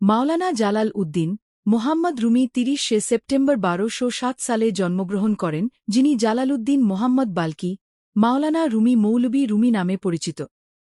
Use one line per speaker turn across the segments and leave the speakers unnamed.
মাওলানা জালাল উদ্দিন মোহাম্মদ রুমি তিরিশে সেপ্টেম্বর বারোশো সাত সালে জন্মগ্রহণ করেন, যিনি Jalaluddin Mohammad Balkhi, Maulana Rumi Maulvi Rumi নামে পরিচিত।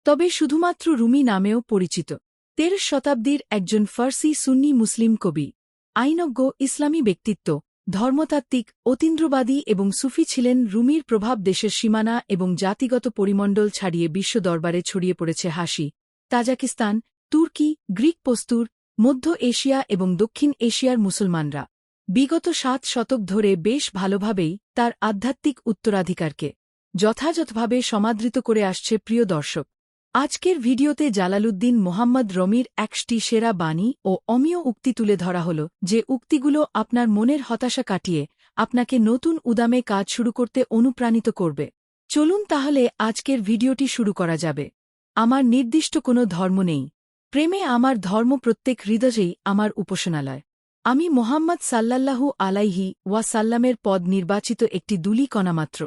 তবে শুধুমাত্র রুমি নামেও পরিচিত। তেরো শতাব্দীর একজন ফার্সি সুন্নি মুসলিম কবি। আইনজ্ঞ, ইসলামী ব্যক্তিত্ব, ধর্মতাত্ত্বিক, অতীন্দ্রবাদী এবং সুফি ছিলেন রুমির প্রভাব দেশের সীমানা এবং জাতিগত পরিমণ্ডল ছাড়িয়ে বিশ্ব দরবারে ছড়িয়ে পড়েছে হাসি, তাজাকিস্তান, তুর্কি, গ্রিক পস্তুর মধ্য এশিয়া এবং দক্ষিণ এশিয়ার মুসলমানরা। বিগত সাত শতক ধরে বেশ ভালোভাবেই তার আধ্যাত্মিক উত্তরাধিকারকে যথাযথভাবে সমাদৃত করে আসছে প্রিয় দর্শক। আজকের ভিডিওতে জালালুদ্দিন মোহাম্মদ রমির একটি সেরা বাণী ও অমীয় উক্তি তুলে ধরা হল যে উক্তিগুলো আপনার মনের হতাশা কাটিয়ে আপনাকে নতুন উদামে কাজ শুরু করতে অনুপ্রাণিত করবে। চলুন তাহলে আজকের ভিডিওটি শুরু করা যাবে। আমার নির্দিষ্ট কোনো ধর্ম নেই। প্রেমে আমার ধর্ম প্রত্যেক হৃদয়েই আমার উপাসনালয়। আমি মোহাম্মদ সাল্লাল্লাহু আলাইহি ওয়াসাল্লামের পদ নির্বাচিত একটি দুলি কণামাত্র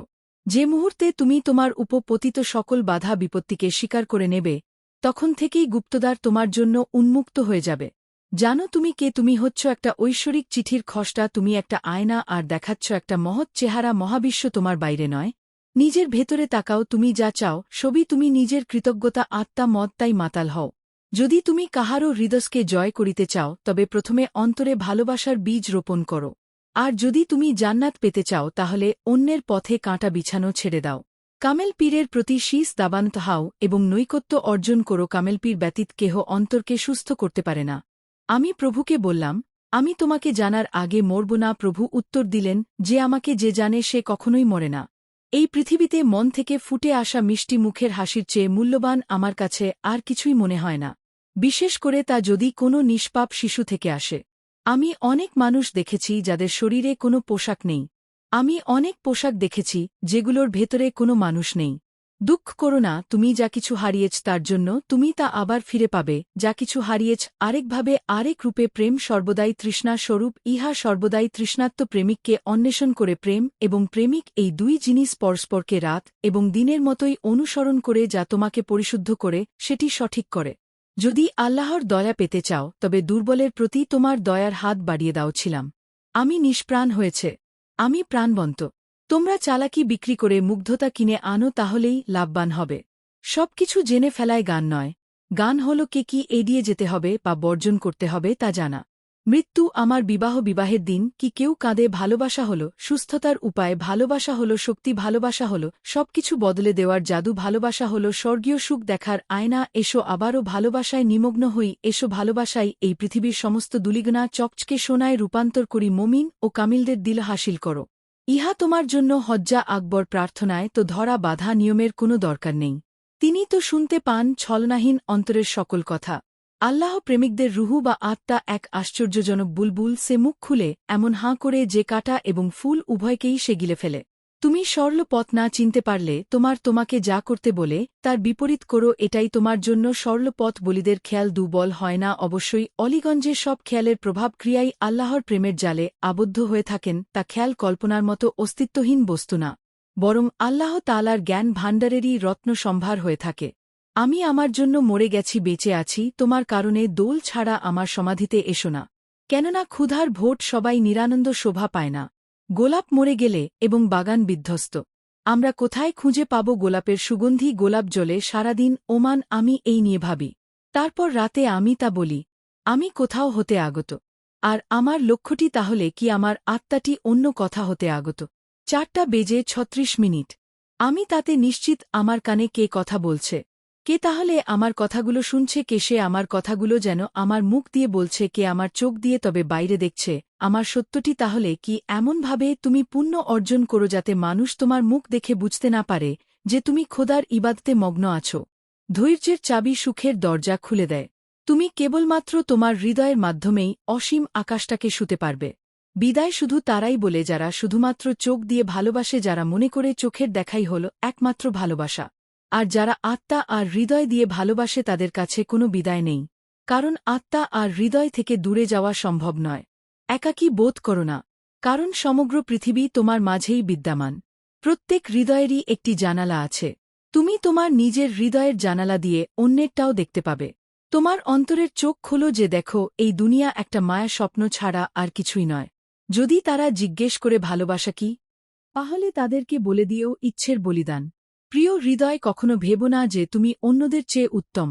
যে মুহূর্তে তুমি তোমার উপপতিত সকল বাধা বিপত্তিকে স্বীকার করে নেবে, তখন থেকেই গুপ্তদার তোমার জন্য উন্মুক্ত হয়ে যাবে। জানো তুমি কে, তুমি হচ্ছ একটা ঐশ্বরিক চিঠির খসটা তুমি একটা আয়না, আর দেখাচ্ছ একটা মহৎ চেহারা মহাবিশ্ব তোমার বাইরে নয়। নিজের ভেতরে তাকাও, তুমি যা চাও, সবই তুমি নিজের কৃতজ্ঞতা, আত্মা, মত, তাই মাতাল হও। যদি তুমি কাহারও হৃদয়কে জয় করিতে চাও, তবে প্রথমে অন্তরে ভালোবাসার বীজ রোপণ করো। আর যদি তুমি জান্নাত পেতে চাও, তাহলে অন্যের পথে কাঁটা বিছানো ছেড়ে দাও। কামেল পীরের প্রতি শীষ দাবান্ত হাও এবং নৈকত্য অর্জন করো কামেল পীর ব্যতীত কেহ অন্তরকে সুস্থ করতে পারে না। আমি প্রভুকে বললাম, আমি তোমাকে জানার আগে মরব না, প্রভু উত্তর দিলেন, যে আমাকে যে জানে সে কখনোই মরে না। এই পৃথিবীতে মন থেকে ফুটে আসা মিষ্টি মুখের হাসির চেয়ে মূল্যবান আমার কাছে আর কিছুই মনে হয় না, বিশেষ করে তা যদি কোনো নিষ্পাপ শিশু থেকে আসে। আমি অনেক মানুষ দেখেছি যাদের শরীরে কোনো পোশাক নেই। আমি অনেক পোশাক দেখেছি যেগুলোর ভেতরে কোনো মানুষ নেই। দুঃখ করো না, তুমি যা কিছু হারিয়েছ তার জন্য, তুমি তা আবার ফিরে পাবে। যা কিছু হারিয়েছ, আরেকভাবে, আরেক রূপে প্রেম সর্বদাই তৃষ্ণা স্বরূপ, ইহা সর্বদাই তৃষ্ণাত্ম প্রেমিককে অন্বেষণ করে প্রেম এবং প্রেমিক এই দুই জিনিস পরস্পরকে রাত এবং দিনের মতোই অনুসরণ করে যা তোমাকে পরিশুদ্ধ করে, সেটি সঠিক করে। যদি আল্লাহর দয়া পেতে চাও, তবে দুর্বলের প্রতি তোমার দয়ার হাত বাড়িয়ে দাও ছিলাম। আমি নিষ্প্রাণ হয়েছে। আমি প্রাণবন্ত। তোমরা চালাকি বিক্রি করে মুগ্ধতা কিনে আনো তাহলেই লাভবান হবে। সবকিছু জেনে ফেলায় গান নয়। গান হল কে কি এড়িয়ে যেতে হবে বা বর্জন করতে হবে তা জানা। মৃত্যু আমার বিবাহ বিবাহের দিন কি কেউ কাঁদে ভালোবাসা হল, সুস্থতার উপায় ভালোবাসা হল, শক্তি ভালোবাসা হল, সবকিছু বদলে দেওয়ার জাদু ভালোবাসা হল, স্বর্গীয় সুখ দেখার আয়না, এসো আবারও ভালোবাসায় নিমগ্ন হই, এসো ভালোবাসাই এই পৃথিবীর সমস্ত দুলিগনা চকচকে সোনায় রূপান্তর করি, মমিন ও কামিলদের দিল হাসিল করো। ইহা তোমার জন্য হজ্জা আকবর প্রার্থনায় তো ধরা বাধা নিয়মের কোনো দরকার নেই। তিনি তো শুনতে পান ছলনাহীন অন্তরের সকল কথা। আল্লাহ প্রেমিকদের রুহু বা আত্মা এক আশ্চর্যজনক বুলবুল সে মুখ খুলে এমন হাঁ করে যে কাটা এবং ফুল উভয়কেই সে গিলে ফেলে। তুমি সরল পথ না চিনতে পারলে তোমার তোমাকে যা করতে বলে, তার বিপরীত করো, এটাই তোমার জন্য সরল পথ বলিদের খেয়াল দুবল হয় না। অবশ্যই অলিগঞ্জের সব খেয়ালের প্রভাব ক্রিয়াই আল্লাহর প্রেমের জালে আবদ্ধ হয়ে থাকেন, তা খেয়াল কল্পনার মতো অস্তিত্বহীন বস্তু না। বরং আল্লাহ তালার জ্ঞান ভাণ্ডারেরই রত্ন সম্ভার হয়ে থাকে। আমি আমার জন্য মরে গেছি, বেঁচে আছি, তোমার কারণে দোল ছাড়া আমার সমাধিতে এসো না। কেননা ক্ষুধার ভোট সবাই নিরানন্দ শোভা পায় না। গোলাপ মরে গেলে এবং বাগান বিধ্বস্ত। আমরা কোথায় খুঁজে পাব গোলাপের সুগন্ধি? গোলাপ জলে সারাদিন, ওমান, আমি এই নিয়ে ভাবি। তারপর রাতে আমি তা বলি, আমি কোথাও হতে আগত। আর আমার লক্ষ্যটি তাহলে কি আমার আত্মাটি অন্য কথা হতে আগত? চারটা বেজে ছত্রিশ মিনিট। আমি তাতে নিশ্চিত আমার কানে কে কথা বলছে। কে তাহলে আমার কথাগুলো শুনছে, কে সে আমার কথাগুলো যেন আমার মুখ দিয়ে বলছে, কে আমার চোখ দিয়ে তবে বাইরে দেখছে। আমার সত্যটি তাহলে কি এমনভাবে তুমি পুণ্য অর্জন করো যাতে মানুষ তোমার মুখ দেখে বুঝতে না পারে যে তুমি খোদার ইবাদতে মগ্ন আছো? ধৈর্যের চাবি সুখের দরজা খুলে দেয়। তুমি কেবলমাত্র তোমার হৃদয়ের মাধ্যমেই অসীম আকাশটাকে শুতে পারবে। বিদায় শুধু তারাই বলে, যারা শুধুমাত্র চোখ দিয়ে ভালোবাসে, যারা মনে করে চোখের দেখাই হল একমাত্র ভালোবাসা। আর যারা আত্মা আর হৃদয় দিয়ে ভালোবাসে তাদের কাছে কোনো বিদায় নেই। কারণ আত্মা আর হৃদয় থেকে দূরে যাওয়া সম্ভব নয়। একাকী বোধ করো না। কারণ সমগ্র পৃথিবী তোমার মাঝেই বিদ্যমান। প্রত্যেক হৃদয়েরই একটি জানালা আছে। তুমি তোমার নিজের হৃদয়ের জানালা দিয়ে অন্যেরটাও দেখতে পাবে। তোমার অন্তরের চোখ খোলো যে দেখো, এই দুনিয়া একটা মায়া স্বপ্ন ছাড়া আর কিছুই নয়। যদি তারা জিজ্ঞেস করে ভালোবাসা কি? তাহলে তাদেরকে বলে দিও ইচ্ছের বলিদান। প্রিয় হৃদয় কখনো ভেব না যে তুমি অন্যদের চেয়ে উত্তম।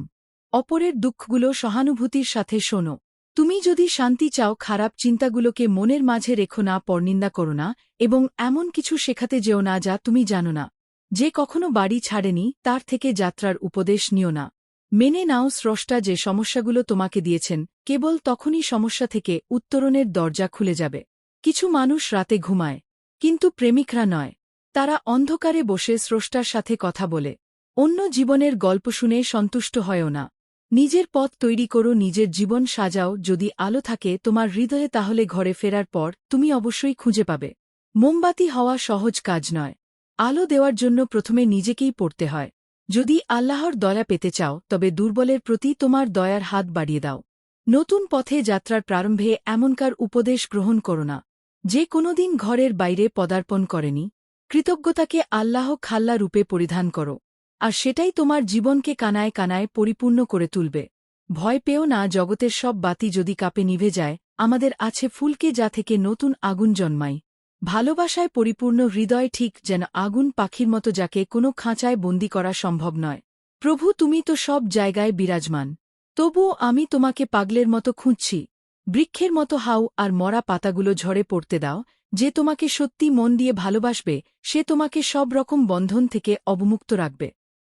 অপরের দুঃখগুলো সহানুভূতির সাথে শোনো। তুমি যদি শান্তি চাও, খারাপ চিন্তাগুলোকে মনের মাঝে রেখো না, পরনিন্দা করো না, এবং এমন কিছু শেখাতে যেও না যা তুমি জানো না। যে কখনো বাড়ি ছাড়েনি, তার থেকে যাত্রার উপদেশ নিও না। মেনে নাও, স্রষ্টা যে সমস্যাগুলো তোমাকে দিয়েছেন, কেবল তখনই সমস্যা থেকে উত্তরণের দরজা খুলে যাবে। কিছু মানুষ রাতে ঘুমায়, কিন্তু প্রেমিকরা নয়। তারা অন্ধকারে বসে স্রষ্টার সাথে কথা বলে। অন্য জীবনের গল্প শুনে সন্তুষ্ট হয়ও না। নিজের পথ তৈরি করো, নিজের জীবন সাজাও, যদি আলো থাকে তোমার হৃদয়ে তাহলে ঘরে ফেরার পর তুমি অবশ্যই খুঁজে পাবে। মোমবাতি হওয়া সহজ কাজ নয়। আলো দেওয়ার জন্য প্রথমে নিজেকেই পড়তে হয়। যদি আল্লাহর দয়া পেতে চাও, তবে দুর্বলের প্রতি তোমার দয়ার হাত বাড়িয়ে দাও। নতুন পথে যাত্রার প্রারম্ভে এমনকার উপদেশ গ্রহণ করো না। যে কোনোদিন ঘরের বাইরে পদার্পণ করেনি কৃতজ্ঞতাকে আল্লাহ খাল্লা রূপে পরিধান করো, আর সেটাই তোমার জীবনকে কানায় কানায় পরিপূর্ণ করে তুলবে। ভয় পেও না, জগতের সব বাতি যদি কাপে নিভে যায়, আমাদের আছে ফুলকে যা থেকে নতুন আগুন জন্মায়। ভালোবাসায় পরিপূর্ণ হৃদয় ঠিক যেন আগুন পাখির মতো যাকে কোনো খাঁচায় বন্দি করা সম্ভব নয়। প্রভু, তুমি তো সব জায়গায় বিরাজমান। তবুও আমি তোমাকে পাগলের মতো খুঁজছি। বৃক্ষের মতো হাউ আর মরা পাতাগুলো ঝরে পড়তে দাও, যে তোমাকে সত্যি মন দিয়ে ভালোবাসবে, সে তোমাকে সব রকম বন্ধন থেকে অবমুক্ত রাখবে।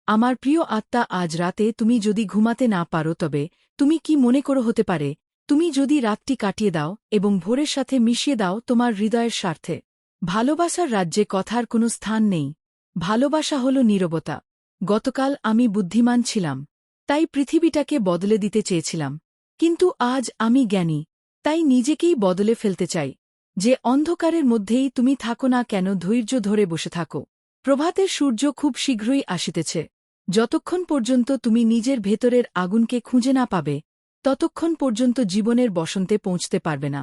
আমার প্রিয় আত্মা, আজ রাতে তুমি যদি ঘুমাতে না পারো, তবে তুমি কি মনে করো হতে পারে? তুমি যদি রাতটি কাটিয়ে দাও এবং ভোরের সাথে মিশিয়ে দাও, তোমার হৃদয়ের স্বার্থে। ভালোবাসার রাজ্যে কথার কোনো স্থান নেই। ভালোবাসা হল নীরবতা। গতকাল আমি বুদ্ধিমান ছিলাম, তাই পৃথিবীটাকে বদলে দিতে চেয়েছিলাম। কিন্তু আজ আমি জ্ঞানী, তাই নিজেকেই বদলে ফেলতে চাই। যে অন্ধকারের মধ্যেই তুমি থাকো না কেন, ধৈর্য ধরে বসে থাকো। প্রভাতের সূর্য খুব শীঘ্রই আসিতেছে। যতক্ষণ পর্যন্ত তুমি নিজের ভেতরের আগুনকে খুঁজে না পাবে, ততক্ষণ পর্যন্ত জীবনের বসন্তে পৌঁছতে পারবে না।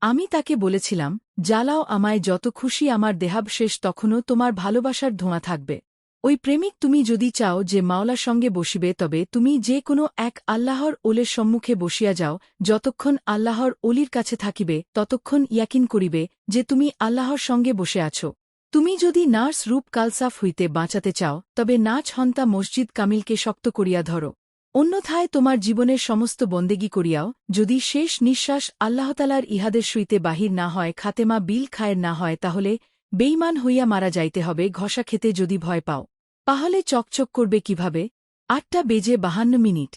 আমি তাকে বলেছিলাম, জ্বালাও আমায় যত খুশি, আমার দেহাবশেষ তখনও তোমার ভালোবাসার ধোঁয়া থাকবে। ওই প্রেমিক তুমি যদি চাও যে মাওলার সঙ্গে বসিবে, তবে তুমি যে কোনো এক আল্লাহর ওলের সম্মুখে বসিয়া যাও, যতক্ষণ আল্লাহর অলির কাছে থাকিবে, ততক্ষণ ইয়াকিন করিবে যে তুমি আল্লাহর সঙ্গে বসে আছো। তুমি যদি নার্স রূপ কালসাফ হইতে বাঁচাতে চাও, তবে নাচ হন্তা মসজিদ কামিলকে শক্ত করিয়া ধরো। অন্যথায় তোমার জীবনের সমস্ত বন্দেগি করিয়াও, যদি শেষ নিঃশ্বাস আল্লাহতালার ইহাদের শুইতে বাহির না হয়, খাতেমা বিল খায়ের না হয়, তাহলে বেইমান হইয়া মারা যাইতে হবে, ঘষা খেতে যদি ভয় পাও। পাহলে চকচক করবে কীভাবে? আটটা বেজে বাহান্ন মিনিট।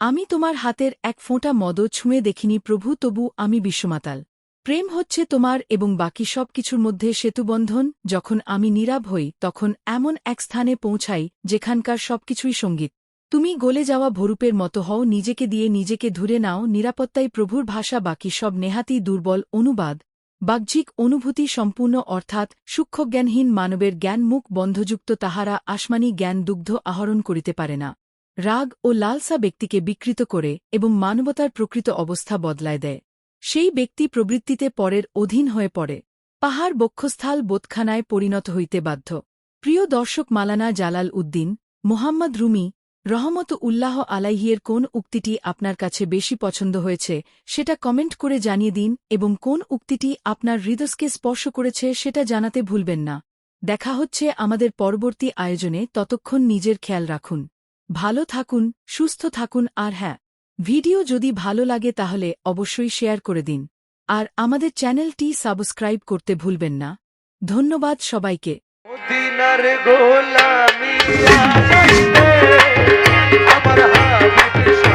আমি তোমার হাতের এক ফোঁটা মদ ছুঁয়ে দেখিনি প্রভু, তবু আমি বিশ্বমাতাল। প্রেম হচ্ছে তোমার এবং বাকি সব কিছুর মধ্যে সেতুবন্ধন, যখন আমি নীরব হই, তখন এমন এক স্থানে পৌঁছাই, যেখানকার সবকিছুই সংগীত। তুমি গলে যাওয়া ভরূপের মতো হও, নিজেকে দিয়ে নিজেকে ধুরে নাও, নিরাপত্তাই প্রভুর ভাষা, বাকি সব নেহাতি দুর্বল অনুবাদ। বাহ্যিক অনুভূতি সম্পূর্ণ অর্থাৎ সূক্ষ্মজ্ঞানহীন মানবের জ্ঞান মুখ বন্ধযুক্ত তাহারা আসমানি জ্ঞান দুগ্ধ আহরণ করিতে পারে না। রাগ ও লালসা ব্যক্তিকে বিকৃত করে এবং মানবতার প্রকৃত অবস্থা বদলায় দেয়। সেই ব্যক্তি প্রবৃত্তিতে পরের অধীন হয়ে পড়ে। পাহাড় বক্ষস্থল বোধখানায় পরিণত হইতে বাধ্য। প্রিয় দর্শক মালানা জালাল উদ্দিন, মোহাম্মদ রুমি রহমত উল্লাহ আলাইহিয়ের কোন উক্তিটি আপনার কাছে বেশি পছন্দ হয়েছে, সেটা কমেন্ট করে জানিয়ে দিন এবং কোন উক্তিটি আপনার হৃদয়কে স্পর্শ করেছে সেটা জানাতে ভুলবেন না। দেখা হচ্ছে আমাদের পরবর্তী আয়োজনে, ততক্ষণ নিজের খেয়াল রাখুন। ভালো থাকুন, সুস্থ থাকুন আর হ্যাঁ ভিডিও যদি ভালো লাগে তাহলে অবশ্যই শেয়ার করে দিন। আর আমাদের চ্যানেলটি সাবস্ক্রাইব করতে ভুলবেন না। ধন্যবাদ সবাইকে।
নর গোলামি আমার হাবিব